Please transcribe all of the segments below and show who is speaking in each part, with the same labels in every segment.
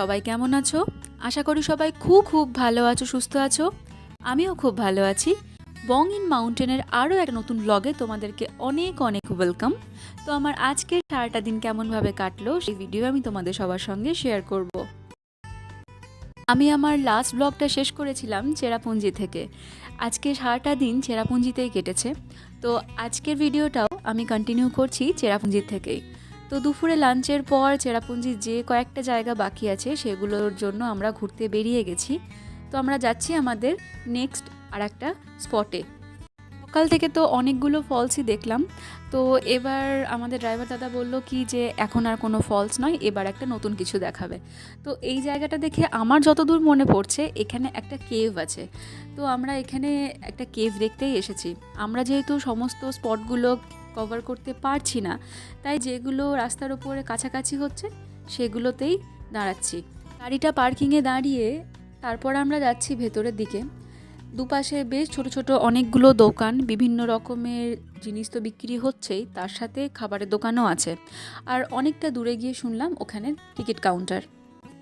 Speaker 1: সবাই কেমন আছো? আশা করি সবাই খুব খুব ভালো আছো, সুস্থ আছো। আমিও খুব ভালো আছি। বং ইন মাউন্টেনের আরও এক নতুন ব্লগে তোমাদেরকে অনেক অনেক ওয়েলকাম তো আমার আজকের সারাটা দিন কেমনভাবে কাটলো, সেই ভিডিও আমি তোমাদের সবার সঙ্গে শেয়ার করব। আমি আমার লাস্ট ব্লগটা শেষ করেছিলাম চেরাপুঞ্জি থেকে। আজকে সারাটা দিন চেরাপুঞ্জিতেই কেটেছে। তো আজকের ভিডিওটাও আমি কন্টিনিউ করছি চেরাপুঞ্জির থেকেই। তো দুপুরে লাঞ্চের পর চেরাপুঞ্জির যে কয়েকটা জায়গা বাকি আছে, সেগুলোর জন্য আমরা ঘুরতে বেরিয়ে গেছি। তো আমরা যাচ্ছি আমাদের নেক্সট আর একটা স্পটে। সকাল থেকে তো অনেকগুলো ফলসই দেখলাম। তো এবার আমাদের ড্রাইভার দাদা বলল কি যে, এখন আর কোনো ফলস নয়, এবার একটা নতুন কিছু দেখাবে। তো এই জায়গাটা দেখে আমার যতদূর মনে পড়ছে, এখানে একটা কেভ আছে। তো আমরা এখানে একটা কেভ দেখতেই এসেছি। আমরা যেহেতু সমস্ত স্পটগুলো কভার করতে পারছি না। তাই যেগুলো রাস্তার ওপরে কাছাকাছি হচ্ছে, সেগুলোতেই দাঁড়াচ্ছি। গাড়িটা পার্কিংয়ে দাঁড়িয়ে তারপর আমরা যাচ্ছি ভেতরের দিকে। দুপাশে বেশ ছোট ছোট অনেকগুলো দোকান, বিভিন্ন রকমের জিনিস তো বিক্রি হচ্ছেই, তার সাথে খাবারের দোকানও আছে। আর অনেকটা দূরে গিয়ে শুনলাম ওখানে টিকিট কাউন্টার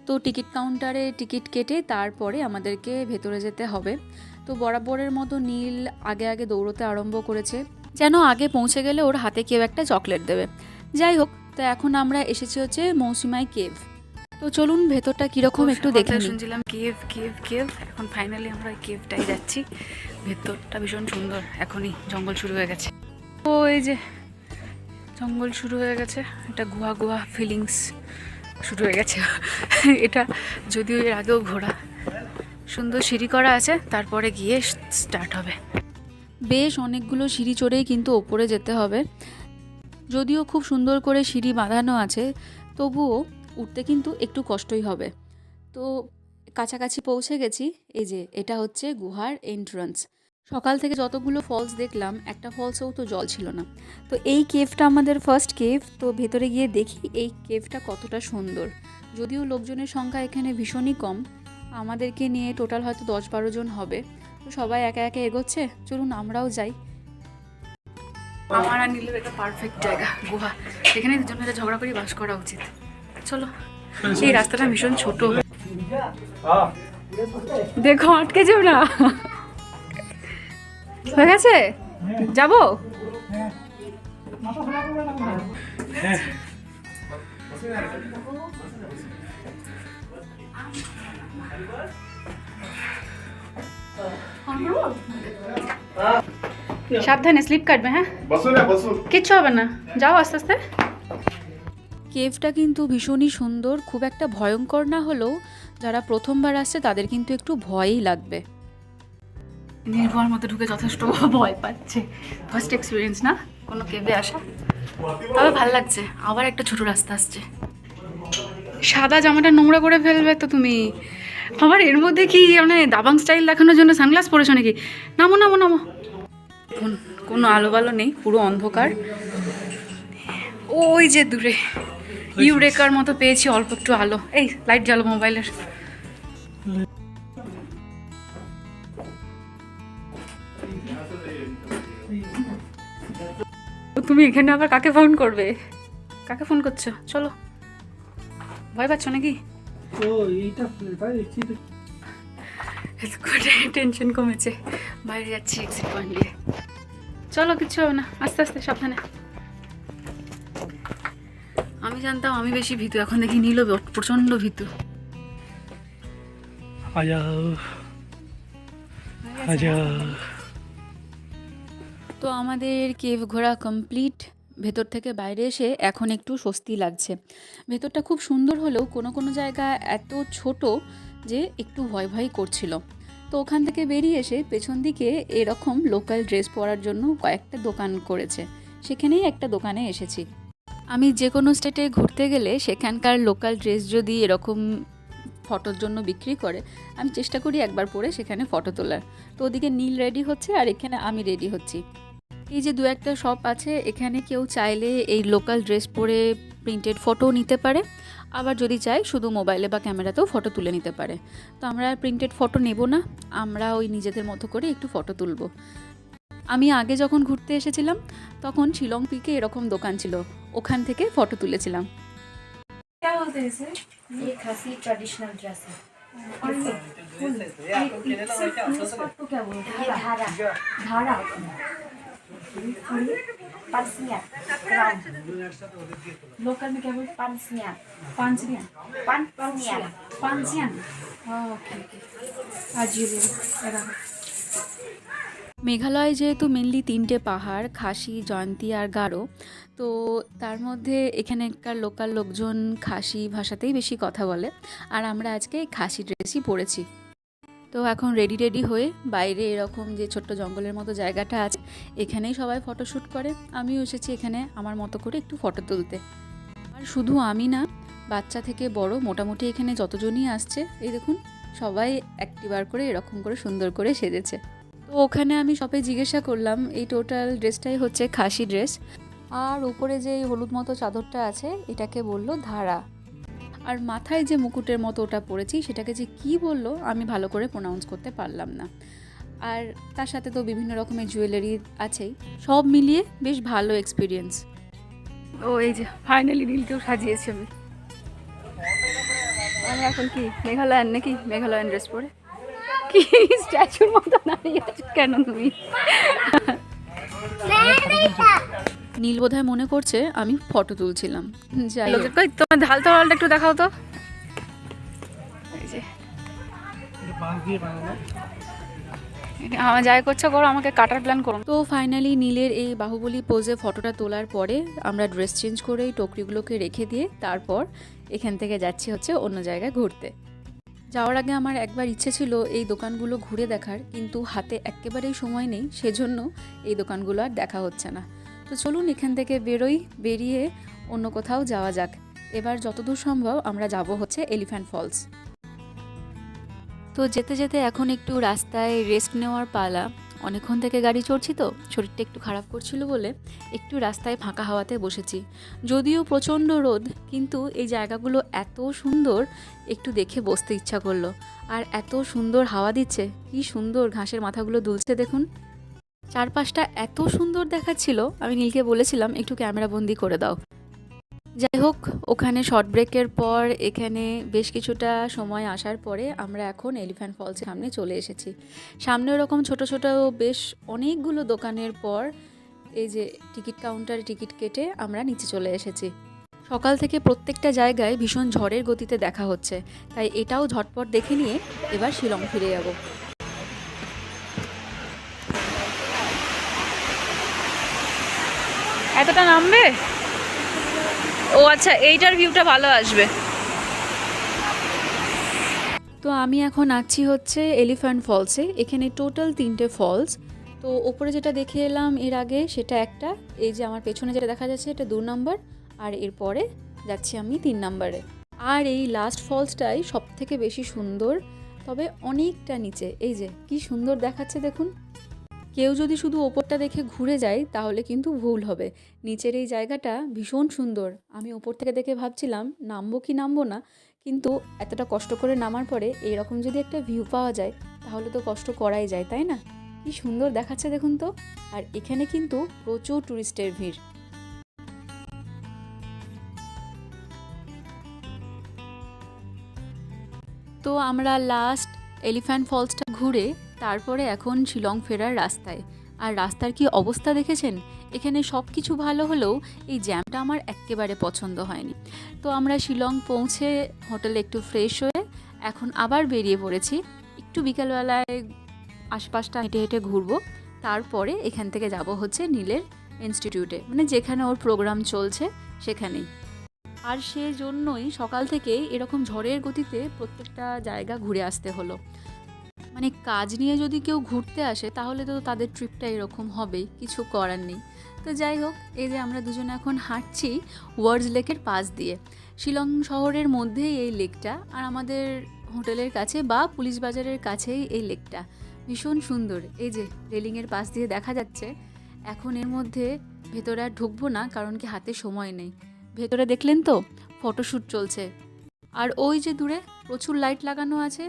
Speaker 1: তো টিকিট কাউন্টারে টিকিট কেটে তারপরে আমাদেরকে ভেতরে যেতে হবে। তো বরাবরের মতো নীল আগে আগে দৌড়তে আরম্ভ করেছে। যেন আগে পৌঁছে গেলে ওর হাতে কেউ একটা চকলেট দেবে। যাই হোক তো এখন আমরা এসেছি হচ্ছে মৌসুমাই কেভ। তো চলুন ভেতরটা কীরকম একটু দেখে
Speaker 2: শুনছিলাম কেভ কেভ কেভ। এখন ফাইনালি আমরা ওই কেভটাই যাচ্ছি। ভেতরটা ভীষণ সুন্দর এখনই জঙ্গল শুরু হয়ে গেছে। ও এই যে জঙ্গল শুরু হয়ে গেছে এটা গুহা গুহা ফিলিংস শুরু হয়ে গেছে। এটা যদিও এর আগেও ঘোরা সুন্দর সিঁড়ি করা আছে তারপরে গিয়ে স্টার্ট হবে।
Speaker 1: বেশ অনেকগুলো সিঁড়ি চড়েই কিন্তু ওপরে যেতে হবে। যদিও খুব সুন্দর করে সিঁড়ি বাঁধানো আছে, তবুও উঠতে কিন্তু একটু কষ্টই হবে। তো কাছাকাছি পৌঁছে গেছি, এই যে এটা হচ্ছে গুহার এন্ট্রান্স সকাল থেকে যতগুলো ফলস দেখলাম, একটা ফলসেও তো জল ছিল না। তো এই কেভটা আমাদের ফার্স্ট কেভ তো ভেতরে গিয়ে দেখি এই কেভটা কতটা সুন্দর। যদিও লোকজনের সংখ্যা এখানে ভীষণই কম, আমাদেরকে নিয়ে টোটাল হয়তো দশ বারো জন হবে। সবাই একা একা এগোচ্ছে, চলুন আমরাও যাই।
Speaker 2: আমার আর একটা পারফেক্ট জায়গা, গুহা। এখানে দুজনের ঝগড়া করে বাস করা উচিত। চলো, এই রাস্তাটা ভীষণ ছোট। দেখো, আটকে যাও না। হয়ে গেছে? যাব? হ্যাঁ। সাবধানে স্লিপ কাটবে হ্যাঁ? কিচ্ছু হবে না। যাও আস্তে আস্তে।
Speaker 1: কেভটা কিন্তু ভীষণই সুন্দর খুব একটা ভয়ঙ্কর না হলেও যারা প্রথমবার আসছে তাদের কিন্তু একটু ভয়ই লাগবে।
Speaker 2: নির্ভর মতো ঢুকে যথেষ্ট ভয় পাচ্ছে। ফার্স্ট এক্সপিরিয়েন্স না? কোনো কেভে আসা? তবে ভালো লাগছে আবার একটা ছোট রাস্তা আসছে। সাদা জামাটা নোংরা করে ফেলবে তো তুমি। আবার এর মধ্যে কি মানে দাবাং স্টাইল দেখানোর জন্য সানগ্লাস পরেছো নাকি? নামো নামো নামো। কোন- কোনো আলো বালো নেই পুরো অন্ধকার। ওই যে দূরে ইউরেকার মতো পেয়েছি অল্প একটু আলো। এই লাইট জ্বালো মোবাইলের তুমি এখানে আবার কাকে ফোন করবে? কাকে ফোন করছ? চলো। ভয় পাচ্ছ নাকি? টেনশন কমেছে। বাইরে যাচ্ছি এক্সিট পয়েন্ট দিয়ে। চলো কিছু হবে না। আস্তে আস্তে সাবধানে। আমি জানতাম আমি বেশি ভীতু এখন দেখি নীল প্রচণ্ড ভীতু।
Speaker 1: তো আমাদের কেভ ঘোরা কমপ্লিট ভেতর থেকে বাইরে এসে এখন একটু স্বস্তি লাগছে। ভেতরটা খুব সুন্দর হলেও কোনো কোনো জায়গা এত ছোট যে একটু ভয় ভয় করছিল। তো ওখান থেকে বেরিয়ে এসে পেছন দিকে এরকম লোকাল ড্রেস পরার জন্য কয়েকটা দোকান করেছে। সেখানেই একটা দোকানে এসেছি। আমি যে কোনো স্টেটে ঘুরতে গেলে সেখানকার লোকাল ড্রেস যদি এরকম ফটোর জন্য বিক্রি করে, আমি চেষ্টা করি একবার পরে সেখানে ফটো তোলার। তো ওদিকে নীল রেডি হচ্ছে আর এখানে আমি রেডি হচ্ছি। এই যে দু একটা শপ আছে এখানে কেউ চাইলে এই লোকাল ড্রেস পরে প্রিন্টেড ফটোও নিতে পারে। আবার যদি চাই শুধু মোবাইলে বা ক্যামেরাতেও ফটো তুলে নিতে পারে। তো আমরা প্রিন্টেড ফটো নেব না আমরা ওই নিজেদের মতো করে একটু ফটো তুলব। আমি আগে যখন ঘুরতে এসেছিলাম তখন শিলং পিকে এরকম দোকান ছিল ওখান থেকে ফটো তুলেছিলাম।
Speaker 2: क्या बोलते हैं इसे
Speaker 3: ये खासी ट्रेडिशनल ड्रेस है
Speaker 2: और ये फुल ये सिर्फ इस पार्ट को क्या बोलते
Speaker 3: ये
Speaker 2: हैं
Speaker 3: धारा
Speaker 2: धारा
Speaker 3: और ये पांचनिया क्राउन
Speaker 2: लोकल में क्या बोलते
Speaker 3: पांचनिया
Speaker 2: हैं पांचरिया
Speaker 3: पांचनिया
Speaker 2: পাঞ্চিয়ান ওকে ওকে আজিও এরা
Speaker 1: মেঘালয় যেহেতু মেনলি তিনটে পাহাড় খাসি জয়ন্তী আর গারো তো তার মধ্যে এখানকার লোকাল লোকজন খাসি ভাষাতেই বেশি কথা বলে আর আমরা আজকে এই খাসি ড্রেসই পরেছি তো এখন রেডি রেডি হয়ে বাইরে এরকম যে ছোট্ট জঙ্গলের মতো জায়গাটা আছে, এখানেই সবাই ফটোশ্যুট করে। আমিও এসেছি এখানে আমার মতো করে একটু ফটো তুলতে। আর শুধু আমি না, বাচ্চা থেকে বড় মোটামুটি এখানে যতজনই আসছে, এই দেখুন, সবাই একটিবার করে এরকম করে সুন্দর করে সেজেছে। তো ওখানে আমি সবাই জিজ্ঞাসা করলাম, এই টোটাল ড্রেসটাই হচ্ছে খাসি ড্রেস আর উপরে যে হলুদ মতো চাদরটা আছে, এটাকে বলল ধারা। আর মাথায় যে মুকুটের মতো ওটা পরেছি সেটাকে যে কি বলল আমি ভালো করে প্রোনাউন্স করতে পারলাম না। আর তার সাথে তো বিভিন্ন রকমের জুয়েলারি আছেই সব মিলিয়ে বেশ ভালো এক্সপিরিয়েন্স
Speaker 2: ও এই যে ফাইনালি নীলকেও সাজিয়েছি আমি। আমি এখন কি মেঘালয়ান নাকি? মেঘালয়ান ড্রেস পরে? কি স্ট্যাচুর মতো দাঁড়িয়ে আছো কেন তুমি?
Speaker 1: নীল বোধহয় মনে করছে আমি ফটো তুলছিলাম। যাই
Speaker 2: তোমার ঢাল তলালটা একটু দেখাও তো। আমার যাই করছ করো আমাকে কাটার প্ল্যান করো।
Speaker 1: তো ফাইনালি নীলের এই বাহুবলী পোজে ফটোটা তোলার পরে আমরা ড্রেস চেঞ্জ করে এই টকরিগুলোকে রেখে দিয়ে তারপর এখান থেকে যাচ্ছি হচ্ছে অন্য জায়গায় ঘুরতে। যাওয়ার আগে আমার একবার ইচ্ছে ছিল এই দোকানগুলো ঘুরে দেখার কিন্তু হাতে একেবারেই সময় নেই সেজন্য এই দোকানগুলো আর দেখা হচ্ছে না। তো চলুন এখান থেকে বেরোই, বেরিয়ে অন্য কোথাও যাওয়া যাক। এবার যতদূর সম্ভব আমরা যাব হচ্ছে এলিফ্যান্ট ফলস তো যেতে যেতে এখন একটু রাস্তায় রেস্ট নেওয়ার পালা। অনেকক্ষণ থেকে গাড়ি চড়ছি তো, শরীরটা একটু খারাপ করছিল বলে একটু রাস্তায় ফাঁকা হাওয়াতে বসেছি। যদিও প্রচণ্ড রোদ, কিন্তু এই জায়গাগুলো এত সুন্দর, একটু দেখে বসতে ইচ্ছা করল। আর এত সুন্দর হাওয়া দিচ্ছে, কি সুন্দর ঘাসের মাথাগুলো দুলছে দেখুন। চারপাশটা এত সুন্দর দেখাচ্ছিল, আমি নীলকে বলেছিলাম, একটু ক্যামেরা বন্দি করে দাও। যাই হোক, ওখানে শর্ট ব্রেকের পর, এখানে বেশ কিছুটা সময় আসার পরে আমরা এখন এলিফ্যান্ট ফলসের সামনে চলে এসেছি। সামনে ওরকম ছোট ছোট বেশ অনেকগুলো দোকানের পর, এই যে টিকিট কাউন্টারে টিকিট কেটে আমরা নিচে চলে এসেছি। সকাল থেকে প্রত্যেকটা জায়গায় ভীষণ ঝড়ের গতিতে দেখা হচ্ছে, তাই এটাও ঝটপট দেখে নিয়ে এবার শিলং ফিরে যাব।
Speaker 2: এতটা নামবে? ও আচ্ছা এইটার ভিউটা ভালো আসবে।
Speaker 1: তো আমি এখন আছি হচ্ছে এলিফ্যান্ট ফলসে এখানে টোটাল তিনটে ফলস তো ওপরে যেটা দেখে এলাম এর আগে, সেটা একটা, এই যে আমার পেছনে যেটা দেখা যাচ্ছে এটা দু নম্বর আর এরপরে যাচ্ছি আমি তিন নম্বরে আর এই লাস্ট ফলসটাই সব থেকে বেশি সুন্দর, তবে অনেকটা নিচে, এই যে কি সুন্দর দেখাচ্ছে দেখুন। কেউ যদি শুধু ওপরটা দেখে ঘুরে যায়, তাহলে কিন্তু ভুল হবে। নিচের এই জায়গাটা ভীষণ সুন্দর। আমি ওপর থেকে দেখে ভাবছিলাম, নামবো কি নামবো না? কিন্তু এতটা কষ্ট করে নামার পরে এইরকম যদি একটা ভিউ পাওয়া যায়, তাহলে তো কষ্ট করাই যায়, তাই না? কি সুন্দর দেখাচ্ছে দেখুন তো। আর এখানে কিন্তু প্রচুর টুরিস্টের ভিড়। তো আমরা লাস্ট এলিফ্যান্ট ফলসটা ঘুরে তারপরে এখন শিলং ফেরার রাস্তায়। আর রাস্তার কি অবস্থা দেখেছেন? এখানে সব কিছু ভালো হলেও এই জ্যামটা আমার একেবারে পছন্দ হয়নি। তো আমরা শিলং পৌঁছে হোটেলে একটু ফ্রেশ হয়ে এখন আবার বেরিয়ে পড়েছি। একটু বিকালবেলায় আশপাশটা হেঁটে হেঁটে ঘুরবো। তারপরে এখান থেকে যাব হচ্ছে নীলের ইনস্টিটিউটে মানে যেখানে ওর প্রোগ্রাম চলছে, সেখানেই। আর সেজন্যই সকাল থেকে এরকম ঝড়ের গতিতে প্রত্যেকটা জায়গা ঘুরে আসতে হলো। মানে কাজ নিয়ে যদি কেউ ঘুরতে আসে, তাহলে তো তাদের ট্রিপটা এরকম হবেই, কিছু করার নেই। তো যাই হোক, এই যে আমরা দুজনে এখন হাঁটছি ওয়ার্ডস লেকের পাশ দিয়ে। শিলং শহরের মধ্যেই এই লেকটা আর আমাদের হোটেলের কাছে বা পুলিশ বাজারের কাছেই এই লেকটা ভীষণ সুন্দর। এই যে রেলিংয়ের পাশ দিয়ে দেখা যাচ্ছে, এখন এর মধ্যে ভেতরে আর ঢুকবো না, কারণ কি হাতে সময় নেই। ভেতরে দেখলেন তো ফটোশ্যুট চলছে। আর ওই যে দূরে প্রচুর লাইট লাগানো আছে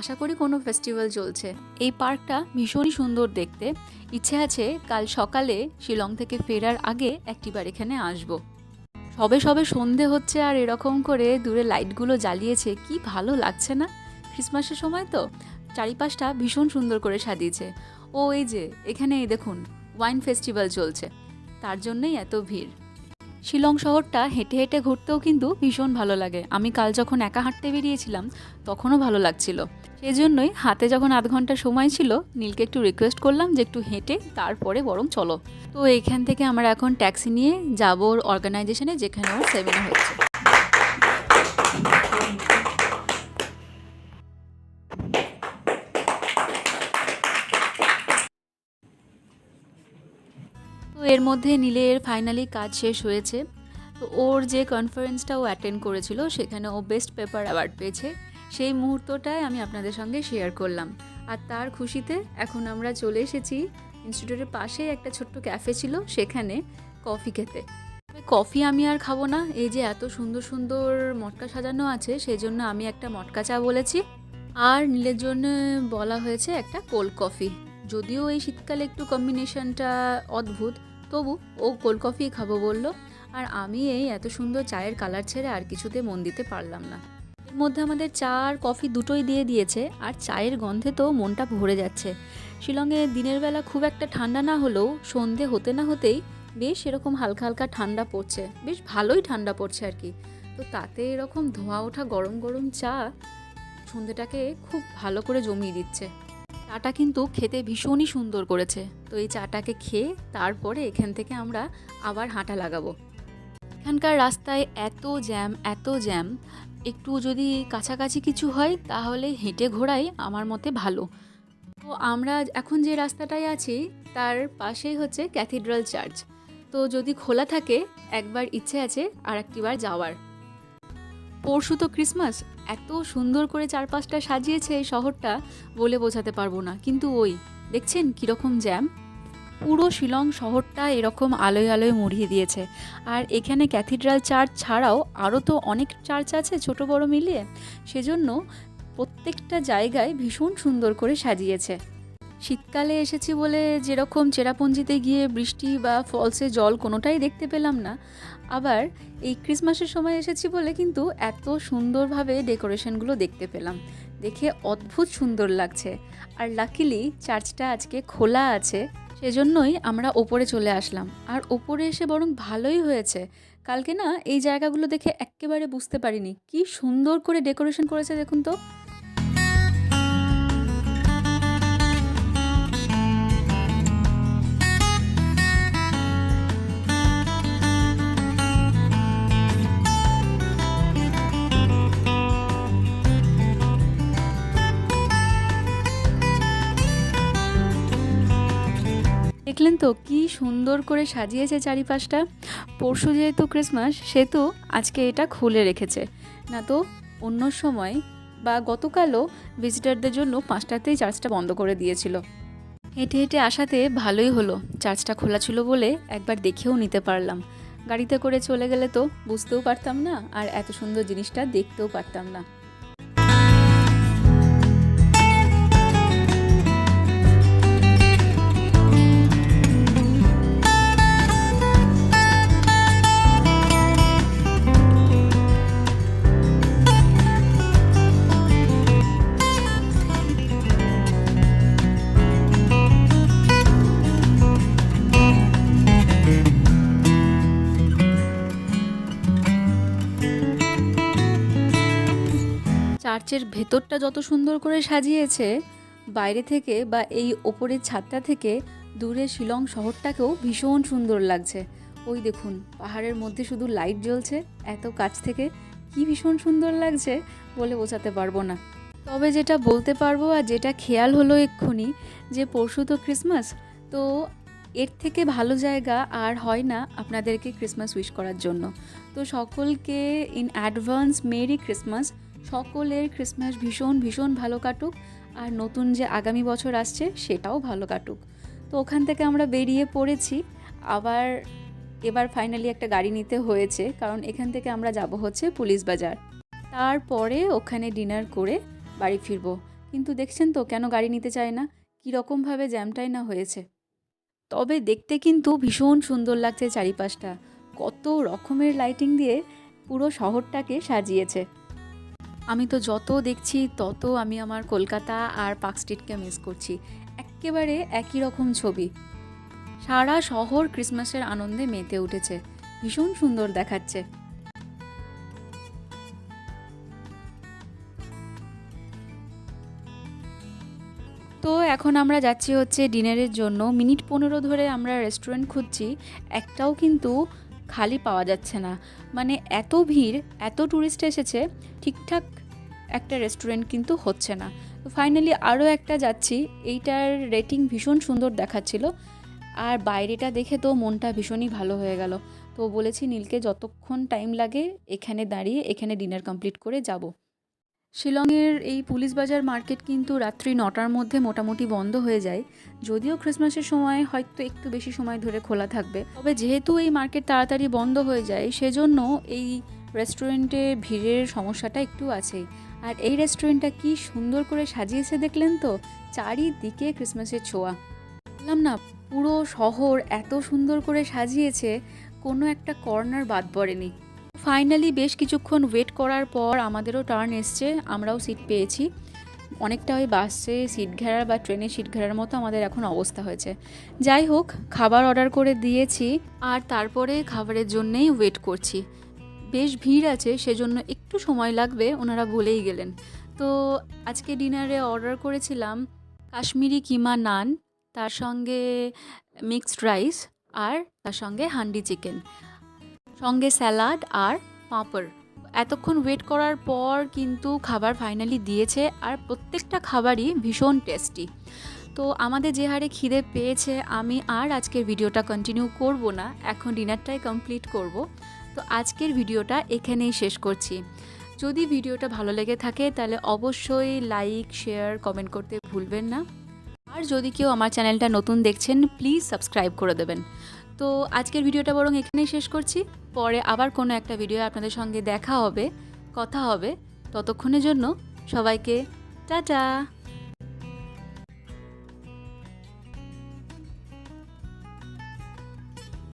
Speaker 1: আশা করি কোনো ফেস্টিভ্যাল চলছে। এই পার্কটা ভীষণই সুন্দর দেখতে। ইচ্ছে আছে কাল সকালে শিলং থেকে ফেরার আগে একটিবার এখানে আসব। সবে সবে সন্ধে হচ্ছে আর এরকম করে দূরে লাইটগুলো জ্বালিয়েছে, কি ভালো লাগছে না? ক্রিসমাসের সময় তো চারিপাশটা ভীষণ সুন্দর করে সাজিয়েছে। ও এই যে এখানে দেখুন ওয়াইন ফেস্টিভ্যাল চলছে। তার জন্যই এত ভিড়। শিলং শহরটা হেঁটে হেঁটে ঘুরতেও কিন্তু ভীষণ ভালো লাগে। আমি কাল যখন একা হাঁটতে বেরিয়েছিলাম, তখনও ভালো লাগছিল। সেই জন্যই হাতে যখন আধ ঘণ্টা সময় ছিল, নীলকে একটু রিকোয়েস্ট করলাম যে একটু হেঁটে তারপরে বরং চলো। তো এইখান থেকে আমরা এখন ট্যাক্সি নিয়ে যাব অর্গানাইজেশনে যেখানে আমার সেমিনার হচ্ছে এর মধ্যে নীলের ফাইনালি কাজ শেষ হয়েছে। তো ওর যে কনফারেন্সটা ও অ্যাটেন্ড করেছিল, সেখানে ও বেস্ট পেপার অ্যাওয়ার্ড পেয়েছে। সেই মুহূর্তটাই আমি আপনাদের সঙ্গে শেয়ার করলাম। আর তার খুশিতে এখন আমরা চলে এসেছি ইনস্টিটিউটের পাশেই একটা ছোট্ট ক্যাফে ছিল, সেখানে কফি খেতে। কফি আমি আর খাব না, এই যে এত সুন্দর সুন্দর মটকা সাজানো আছে সেই জন্য আমি একটা মটকা চা বলেছি। আর নীলের জন্য বলা হয়েছে একটা কোল্ড কফি যদিও এই শীতকালে একটু কম্বিনেশনটা অদ্ভুত তবু ও কোল্ড কফি খাব বলল। আর আমি এই এত সুন্দর চায়ের কালার ছেড়ে আর কিছুতে মন দিতে পারলাম না। এর মধ্যে আমাদের চা আর কফি দুটোই দিয়ে দিয়েছে, আর চায়ের গন্ধে তো মনটা ভরে যাচ্ছে। শিলংয়ে দিনের বেলা খুব একটা ঠান্ডা না হলেও সন্ধে হতে না হতেই বেশ এরকম হালকা হালকা ঠান্ডা পড়ছে, বেশ ভালোই ঠান্ডা পড়ছে আর কি। তো তাতে এরকম ধোঁয়া ওঠা গরম গরম চা সন্ধেটাকে খুব ভালো করে জমিয়ে দিচ্ছে। চাটা কিন্তু খেতে ভীষণই সুন্দর করেছে। তো এই চাটাকে খেয়ে তারপরে এখান থেকে আমরা আবার হাঁটা লাগাবো। এখানকার রাস্তায় এত জ্যাম এত জ্যাম। একটু যদি কাছাকাছি কিছু হয়, তাহলে হেঁটে ঘোরাই আমার মতে ভালো। তো আমরা এখন যে রাস্তাটায় আছি, তার পাশেই হচ্ছে ক্যাথিড্রাল চার্চ। তো যদি খোলা থাকে, একবার ইচ্ছে আছে আর একটিবার যাওয়ার। পরশু তো ক্রিসমাস, এত সুন্দর করে চারপাশটা সাজিয়েছে এই শহরটা বলে বোঝাতে পারব না। কিন্তু ওই, দেখছেন কীরকম জ্যাম? পুরো শিলং শহরটা এরকম আলোয় আলোয় মুড়িয়ে দিয়েছে। আর এখানে ক্যাথিড্রাল চার্চ ছাড়াও আরও তো অনেক চার্চ আছে ছোট বড় মিলিয়ে। সেজন্য প্রত্যেকটা জায়গায় ভীষণ সুন্দর করে সাজিয়েছে। শীতকালে এসেছি বলে যেরকম চেরাপুঞ্জিতে গিয়ে বৃষ্টি বা ফলসে জল কোনোটাই দেখতে পেলাম না। আবার এই ক্রিসমাসের সময় এসেছি বলে কিন্তু এত সুন্দরভাবে ডেকোরেশনগুলো দেখতে পেলাম। দেখে অদ্ভুত সুন্দর লাগছে। আর লাকিলি চার্চটা আজকে খোলা আছে, সেজন্যই আমরা ওপরে চলে আসলাম। আর ওপরে এসে বরং ভালোই হয়েছে। কালকে না এই জায়গাগুলো দেখে একেবারে বুঝতে পারিনি। কি সুন্দর করে ডেকোরেশন করেছে দেখুন তো। দেখলেন তো কি সুন্দর করে সাজিয়েছে চারিপাশটা। পরশু যেহেতু ক্রিসমাস, সেহেতু আজকে এটা খুলে রেখেছে। না তো, অন্য সময় বা গতকালও ভিজিটারদের জন্য পাঁচটাতেই চার্চটা বন্ধ করে দিয়েছিল। হেঁটে হেঁটে আসাতে ভালোই হলো, চার্চটা খোলা ছিল বলে একবার দেখেও নিতে পারলাম। গাড়িতে করে চলে গেলে তো বুঝতেও পারতাম না, আর এত সুন্দর জিনিসটা দেখতেও পারতাম না। চার্চের ভেতরটা যত সুন্দর করে সাজিয়েছে, বাইরে থেকে বা এই ওপরের ছাদটা থেকে দূরে শিলং শহরটাকেও ভীষণ সুন্দর লাগছে। ওই দেখুন, পাহাড়ের মধ্যে শুধু লাইট জ্বলছে, এত কাছ থেকে কি ভীষণ সুন্দর লাগছে বলে বোঝাতে পারব না। তবে যেটা বলতে পারব আর যেটা খেয়াল হলো এক্ষুনি, যে পরশু তো ক্রিসমাস, তো এর থেকে ভালো জায়গা আর হয় না আপনাদেরকে ক্রিসমাস উইশ করার জন্য। তো সকলকে ইন অ্যাডভান্স মেরি ক্রিসমাস সকলের ক্রিসমাস ভীষণ ভীষণ ভালো কাটুক। আর নতুন যে আগামী বছর আসছে, সেটাও ভালো কাটুক। তো ওখান থেকে আমরা বেরিয়ে পড়েছি। আবার এবার ফাইনালি একটা গাড়ি নিতে হয়েছে, কারণ এখান থেকে আমরা যাব হচ্ছে পুলিশ বাজার। তারপরে ওখানে ডিনার করে বাড়ি ফিরবো। কিন্তু দেখছেন তো, কেন গাড়ি নিতে চায় না? কীরকমভাবে জ্যামটাই না হয়েছে। তবে দেখতে কিন্তু ভীষণ সুন্দর লাগছে চারিপাশটা। কত রকমের লাইটিং দিয়ে পুরো শহরটাকে সাজিয়েছে। আমি তো যত দেখছি, তত আমি আমার কলকাতা আর পার্ক স্ট্রিটকে মিস করছি। একেবারে একই রকম ছবি। সারা শহর ক্রিসমাসের আনন্দে মেতে উঠেছে। ভীষণ সুন্দর দেখাচ্ছে। তো এখন আমরা যাচ্ছি হচ্ছে ডিনারের জন্য। মিনিট পনেরো ধরে আমরা রেস্টুরেন্ট খুঁজছি। একটাও কিন্তু খালি পাওয়া যাচ্ছে না। মানে এত ভিড়, এত ট্যুরিস্ট এসেছে, ঠিকঠাক একটা রেস্টুরেন্ট কিন্তু হচ্ছে না। তো ফাইনালি আরও একটা যাচ্ছি, এইটার রেটিং ভীষণ সুন্দর দেখাচ্ছিল। আর বাইরেটা দেখে তো মনটা ভীষণই ভালো হয়ে গেল। তো বলেছি, নীলকে যতক্ষণ টাইম লাগে এখানে দাঁড়িয়ে, এখানে ডিনার কমপ্লিট করে যাব। শিলংয়ের এই পুলিশ বাজার মার্কেট কিন্তু রাত্রি নটার মধ্যে মোটামুটি বন্ধ হয়ে যায়। যদিও ক্রিসমাসের সময় হয়তো একটু বেশি সময় ধরে খোলা থাকবে। তবে যেহেতু এই মার্কেট তাড়াতাড়ি বন্ধ হয়ে যায়, সেজন্য এই রেস্টুরেন্টে ভিড়ের সমস্যাটা একটু আছেই। আর এই রেস্টুরেন্টটা কি সুন্দর করে সাজিয়েছে দেখলেন তো? চারিদিকে ক্রিসমাসের ছোঁয়া। বললাম না, পুরো শহর এত সুন্দর করে সাজিয়েছে, কোনো একটা কর্নার বাদ পড়েনি। ফাইনালি বেশ কিছুক্ষণ ওয়েট করার পর আমাদেরও টার্ন এসছে, আমরাও সিট পেয়েছি। অনেকটা ওই বাসে সিট ঘেরার বা ট্রেনে সিট ঘেরার মতো আমাদের এখন অবস্থা হয়েছে। যাই হোক, খাবার অর্ডার করে দিয়েছি, আর তারপরে খাবারের জন্যেই ওয়েট করছি। বেশ ভিড় আছে, সেজন্য একটু সময় লাগবে, ওনারা বলেই গেলেন। তো আজকে ডিনারে অর্ডার করেছিলাম কাশ্মীরি কিমা নান, তার সঙ্গে মিক্সড রাইস আর তার সঙ্গে হান্ডি চিকেন, সঙ্গে স্যালাড আর পাঁপড়। এতক্ষণ ওয়েট করার পর কিন্তু খাবার ফাইনালি দিয়েছে আর প্রত্যেকটা খাবারই ভীষণ টেস্টি। তো আমাদের যে হারে খিদে পেয়েছে, আমি আর আজকের ভিডিওটা কন্টিনিউ করব না, এখন ডিনারটাই কমপ্লিট করব। তো আজকের ভিডিওটা এখানেই শেষ করছি। যদি ভিডিওটা ভালো লেগে থাকে, তাহলে অবশ্যই লাইক, শেয়ার, কমেন্ট করতে ভুলবেন না। আর যদি কেউ আমার চ্যানেলটা নতুন দেখছেন, প্লিজ সাবস্ক্রাইব করে দেবেন। তো আজকের ভিডিওটা বরং এখানেই শেষ করছি। পরে আবার কোনো একটা ভিডিও আপনাদের সঙ্গে দেখা হবে, কথা হবে। ততক্ষণের জন্য সবাইকে, টাটা!